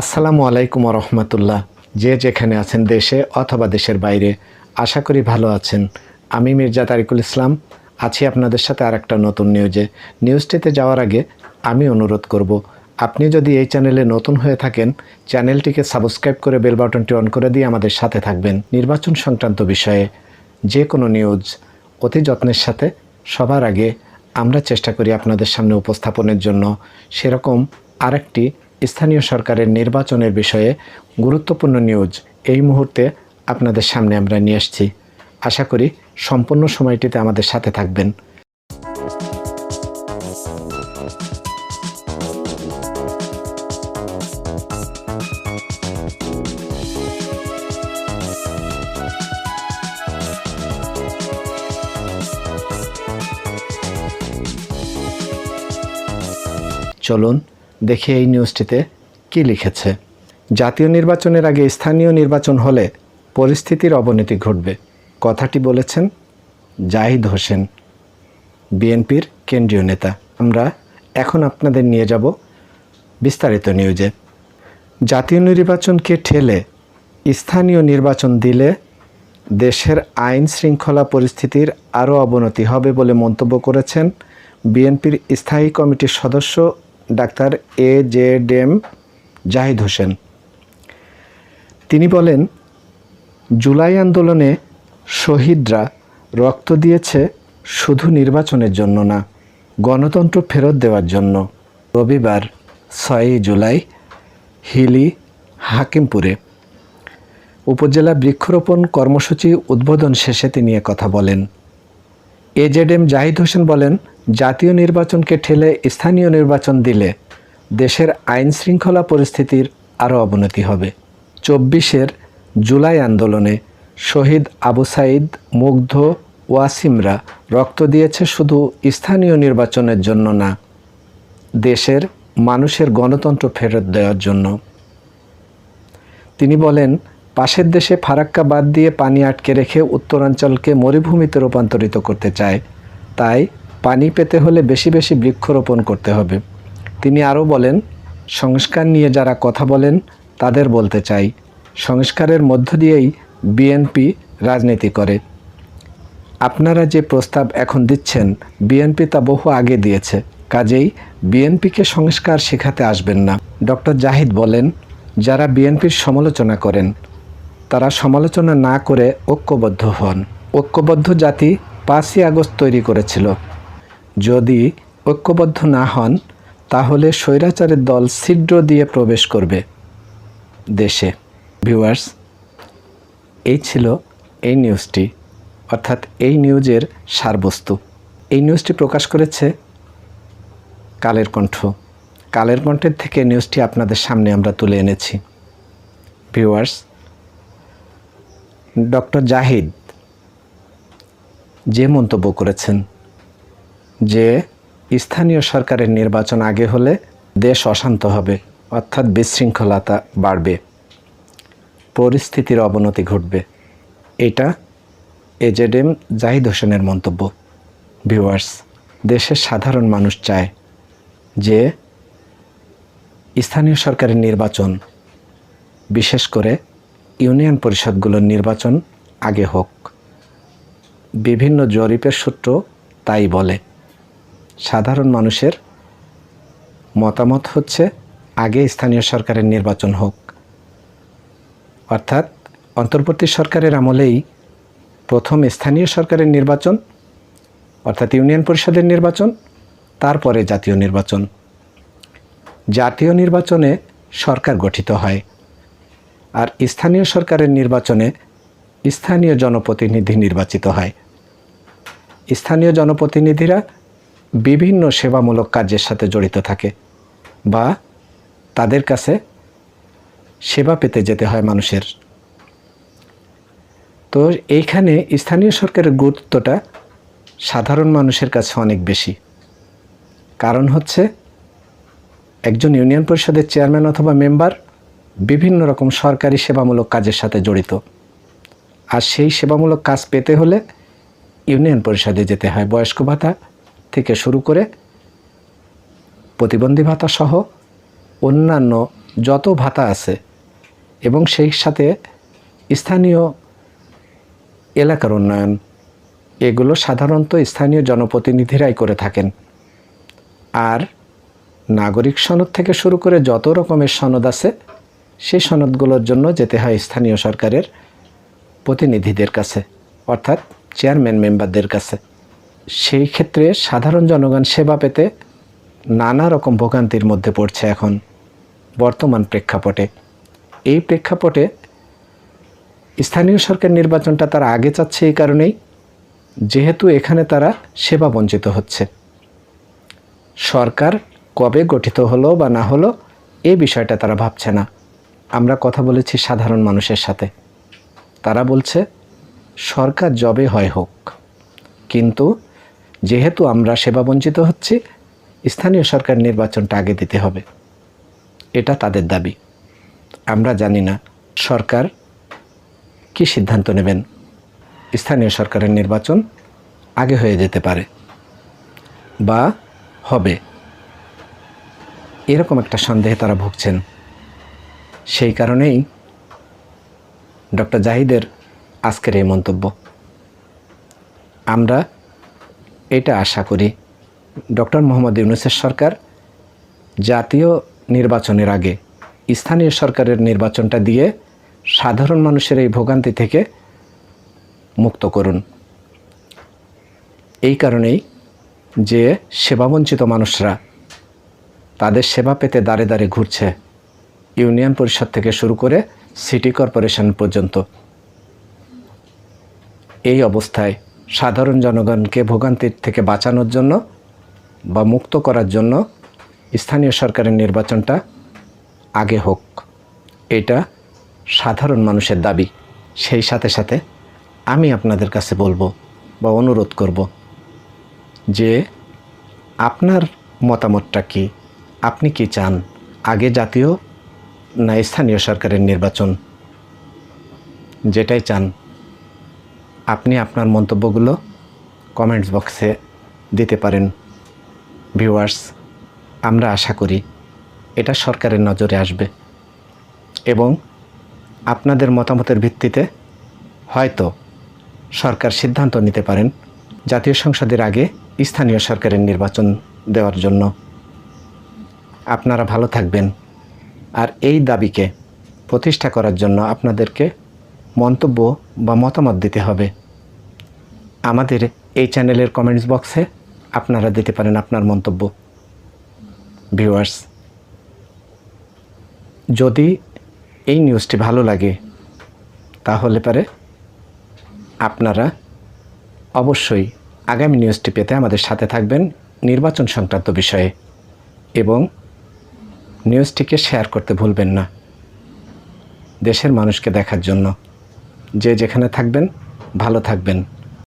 আসসালামু আলাইকুম রহমতুল্লাহ। যে যেখানে আছেন দেশে অথবা দেশের বাইরে, আশা করি ভালো আছেন। আমি মির্জা তারিকুল ইসলাম, আছি আপনাদের সাথে আর একটা নতুন নিউজে। নিউজটিতে যাওয়ার আগে আমি অনুরোধ করব, আপনি যদি এই চ্যানেলে নতুন হয়ে থাকেন, চ্যানেলটিকে সাবস্ক্রাইব করে বেল বাটনটি অন করে দিয়ে আমাদের সাথে থাকবেন। নির্বাচন সংক্রান্ত বিষয়ে যে কোনো নিউজ অতি যত্নের সাথে সবার আগে আমরা চেষ্টা করি আপনাদের সামনে উপস্থাপনের জন্য। সেরকম আরেকটি স্থানীয় সরকারের নির্বাচনের বিষয়ে গুরুত্বপূর্ণ নিউজ এই মুহূর্তে আপনাদের সামনে আমরা নিয়ে আসছি। আশা করি সম্পূর্ণ সময়টিতে আমাদের সাথে থাকবেন। চলুন দেখি এই নিউজটিতে কি লিখেছে? জাতীয় নির্বাচনের আগে স্থানীয় নির্বাচন হলে পরিস্থিতির অবনতি ঘটবে, কথাটি বলেছেন জাহিদ হোসেন, বিএনপির কেন্দ্রীয় নেতা। আমরা এখন আপনাদের নিয়ে যাব বিস্তারিত নিউজে। জাতীয় নির্বাচনকে ঠেলে স্থানীয় নির্বাচন দিলে দেশের আইন শৃঙ্খলা পরিস্থিতির আরও অবনতি হবে বলে মন্তব্য করেছেন বিএনপির স্থায়ী কমিটির সদস্য doctor A J Dame Zahid Hossain. তিনি বলেন, জুলাই আন্দোলনে শহীদরা রক্ত দিয়েছে শুধু নির্বাচনের জন্য না, গণতন্ত্র ফেরত দেওয়ার জন্য। রবিবার ছয়ই জুলাই হিলি, হাকিমপুরে উপজেলা বৃক্ষরোপণ কর্মসূচি উদ্বোধন শেষে তিনি কথা বলেন। এজেডএম জাহিদ হোসেন বলেন, জাতীয় নির্বাচনকে ঠেলে স্থানীয় নির্বাচন দিলে দেশের আইন শৃঙ্খলা পরিস্থিতির আরও অবনতি হবে। চব্বিশের জুলাই আন্দোলনে শহীদ আবু সাইদ, মুগ্ধ ওয়াসিমরা রক্ত দিয়েছে শুধু স্থানীয় নির্বাচনের জন্য না, দেশের মানুষের গণতন্ত্র ফেরত দেওয়ার জন্য। তিনি বলেন পাশের দেশে ফারাক্কা বাদ দিয়ে পানি আটকে রেখে উত্তরাঞ্চলকে মরুভূমিতে রূপান্তরিত করতে চায়। তাই পানি পেতে হলে বেশি বেশি বৃক্ষরোপণ করতে হবে। তিনি আরও বলেন, সংস্কার নিয়ে যারা কথা বলেন, তাদের বলতে চাই, সংস্কারের মধ্য দিয়েই বিএনপি রাজনীতি করে। আপনারা যে প্রস্তাব এখন দিচ্ছেন, বিএনপি তা বহু আগে দিয়েছে, কাজেই বিএনপিকে সংস্কার শেখাতে আসবেন না। ডক্টর জাহিদ বলেন, যারা বিএনপির সমালোচনা করেন তারা সমালোচনা না করে ঐক্যবদ্ধ হন। ঐক্যবদ্ধ জাতি পাঁচই আগস্ট তৈরি করেছিল। যদি ঐক্যবদ্ধ না হন, তাহলে স্বৈরাচারের দল ছিদ্র দিয়ে প্রবেশ করবে দেশে। ভিউয়ার্স, এই ছিল এই নিউজটি। অর্থাৎ এই নিউজের সারবস্তু। এই নিউজটি প্রকাশ করেছে কালের কণ্ঠ। কালের কণ্ঠের থেকে নিউজটি আপনাদের সামনে আমরা তুলে এনেছি। ভিউয়ার্স ডক্টর জাহিদ যে মন্তব্য করেছেন যে স্থানীয় সরকারের নির্বাচন আগে হলে দেশ অশান্ত হবে, অর্থাৎ বিশৃঙ্খলতা বাড়বে, পরিস্থিতির অবনতি ঘটবে। এটা এজেডএম জাহিদ হোসেনের মন্তব্য। ভিউয়ার্স, দেশের সাধারণ মানুষ চায় যে স্থানীয় সরকারের নির্বাচন, বিশেষ করে ইউনিয়ন পরিষদগুলোর নির্বাচন আগে হোক। বিভিন্ন জরিপের সূত্র তাই বলে। সাধারণ মানুষের মতামত হচ্ছে, আগে স্থানীয় সরকারের নির্বাচন হোক। অর্থাৎ অন্তর্বর্তী সরকারের আমলেই প্রথম স্থানীয় সরকারের নির্বাচন, অর্থাৎ ইউনিয়ন পরিষদের নির্বাচন, তারপরে জাতীয় নির্বাচন। জাতীয় নির্বাচনে সরকার গঠিত হয়। আর স্থানীয় সরকারের নির্বাচনে স্থানীয় জনপ্রতিনিধি নির্বাচিত হয়। স্থানীয় জনপ্রতিনিধিরা বিভিন্ন সেবামূলক কাজের সাথে জড়িত থাকে বা তাদের কাছে সেবা পেতে যেতে হয় মানুষের। তো এইখানে স্থানীয় সরকারের গুরুত্বটা সাধারণ মানুষের কাছে অনেক বেশি। কারণ হচ্ছে একজন ইউনিয়ন পরিষদের চেয়ারম্যান অথবা মেম্বার বিভিন্ন রকম সরকারি সেবামূলক কাজের সাথে জড়িত। আর সেই সেবামূলক কাজ পেতে হলে ইউনিয়ন পরিষদে যেতে হয় বয়স্ক ভাতা থেকে শুরু করে প্রতিবন্ধী ভাতা সহ অন্যান্য যত ভাতা আছে এবং সেই সাথে স্থানীয় এলাকার উন্নয়ন, এগুলো সাধারণত স্থানীয় জনপ্রতিনিধিরাই করে থাকেন। আর নাগরিক সনদ থেকে শুরু করে যত রকমের সনদ আছে সেই সনদগুলোর জন্য যেতে হয় স্থানীয় সরকারের প্রতিনিধিদের কাছে, অর্থাৎ চেয়ারম্যান মেম্বারদের কাছে। সেই ক্ষেত্রে সাধারণ জনগণ সেবা পেতে নানা রকম ভোগান্তির মধ্যে পড়ছে এখন বর্তমান প্রেক্ষাপটে। এই প্রেক্ষাপটে স্থানীয় সরকার নির্বাচনটা তারা আগে চাচ্ছে এই কারণেই, যেহেতু এখানে তারা সেবা বঞ্চিত হচ্ছে। সরকার কবে গঠিত হলো বা না হলো এই বিষয়টা তারা ভাবছে না। আমরা কথা বলেছি সাধারণ মানুষের সাথে। তারা বলছে, সরকার জবে হয় হোক। কিন্তু যেহেতু আমরা সেবা বঞ্চিত হচ্ছি, স্থানীয় সরকার নির্বাচনটা আগে দিতে হবে। এটা তাদের দাবি। আমরা জানি না সরকার কি সিদ্ধান্ত নেবেন। স্থানীয় সরকারের নির্বাচন আগে হয়ে যেতে পারে বা হবে। এরকম একটা সন্দেহে তারা ভুগছেন। সেই কারণেই ডক্টর জাহিদের আজকের এই মন্তব্য। আমরা এটা আশা করি ডক্টর মোহাম্মদ ইউনুসের সরকার জাতীয় নির্বাচনের আগে স্থানীয় সরকারের নির্বাচনটা দিয়ে সাধারণ মানুষের এই ভোগান্তি থেকে মুক্ত করুন। এই কারণেই যে সেবাবঞ্চিত মানুষরা তাদের সেবা পেতে দাঁড়ে দাঁড়ে ঘুরছে ইউনিয়ন পরিষদ থেকে শুরু করে সিটি কর্পোরেশন পর্যন্ত। এই অবস্থায় সাধারণ জনগণকে ভোগান্তির থেকে বাঁচানোর জন্য বা মুক্ত করার জন্য স্থানীয় সরকারের নির্বাচনটা আগে হোক। এটা সাধারণ মানুষের দাবি। সেই সাথে সাথে আমি আপনাদের কাছে বলব বা অনুরোধ করব যে আপনার মতামতটা কি? আপনি কি চান? আগে জাতীয় না স্থানীয় সরকারের নির্বাচন। যেটাই চান, আপনি আপনার মন্তব্যগুলো কমেন্টস বক্সে দিতে পারেন। ভিউয়ার্স, আমরা আশা করি এটা সরকারের নজরে আসবে এবং আপনাদের মতামতের ভিত্তিতে হয়তো সরকার সিদ্ধান্ত নিতে পারেন জাতীয় সংসদের আগে স্থানীয় সরকারের নির্বাচন দেওয়ার জন্য। আপনারা ভালো থাকবেন। আর এই দাবিকে প্রতিষ্ঠা করার জন্য আপনাদেরকে মন্তব্য বা মতামত দিতে হবে। আমাদের এই চ্যানেলের কমেন্টস বক্সে আপনারা দিতে পারেন আপনার মন্তব্য। ভিউয়ার্স যদি এই নিউজটি ভালো লাগে, তাহলে পারে আপনারা অবশ্যই আগামী নিউজটি পেতে আমাদের সাথে থাকবেন নির্বাচন সংক্রান্ত বিষয়ে এবং নিউজটিকে শেয়ার করতে ভুলবেন না। দেশের মানুষকে দেখার জন্য। যে যেখানে থাকবেন ভালো থাকবেন।